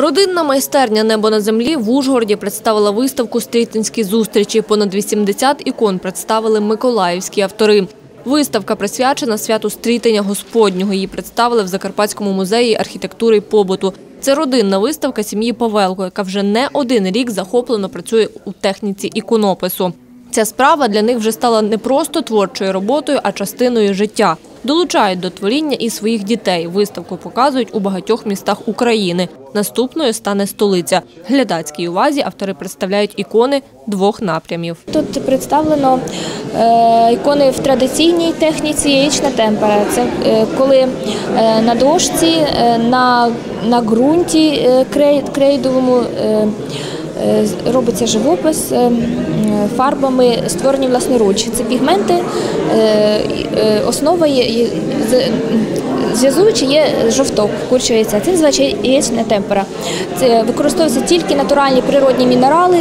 Родинна майстерня Небо на землі в Ужгороді представила виставку Стрітинські зустрічі. Понад 80 ікон представили миколаївські автори. Виставка присвячена святу Стрітення Господнього. Її представили в Закарпатському музеї архітектури і побуту. Це родинна виставка сім'ї Павелко, яка вже не один рік захоплено працює у техніці іконопису. Ця справа для них вже стала не просто творчою роботою, а частиною життя. Долучають до творіння і своїх дітей. Виставку показують у багатьох містах України. Наступною стане столиця. Глядацькій увазі автори представляють ікони двох напрямів. Тут представлено е, ікони в традиційній техніці яєчна темпера. Це е, коли е, на дошці, на, на ґрунті крей, крейдовому робиться живопис е, фарбами, створені власноруч. Це пігменти, е, е, основа є, Зв'язуючи є жовток курчого яйця. Це називається яєчна темпера. Це використовуються тільки натуральні природні мінерали.